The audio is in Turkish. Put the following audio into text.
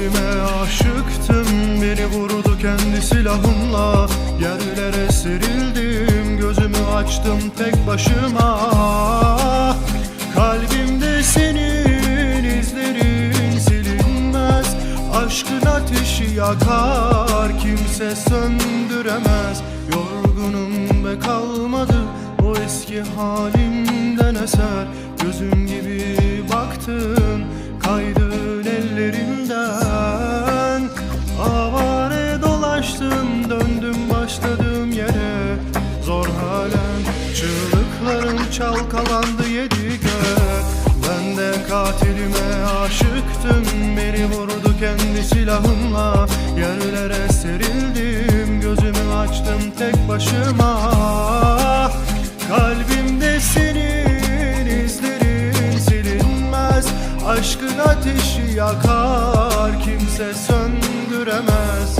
katilime aşıktım. Beni vurdu kendi silahımla. Yerlere serildim Gözümü açtım tek başıma. Kalbimde senin izlerin silinmez. Aşkın ateşi yakar. Kimse söndüremez. Yorgunum ve kalmadı. O eski halimden eser. Gözüm gibi ellerimden Avare dolaştım Döndüm başladığım yere. Zor halen Çığlıklarım çalkalandı yedi gök Ben de katilime aşıktım Beni vurdu kendi silahımla. Yerlere serildim Gözümü açtım tek başıma Aşkın ateşi yakar Kimse söndüremez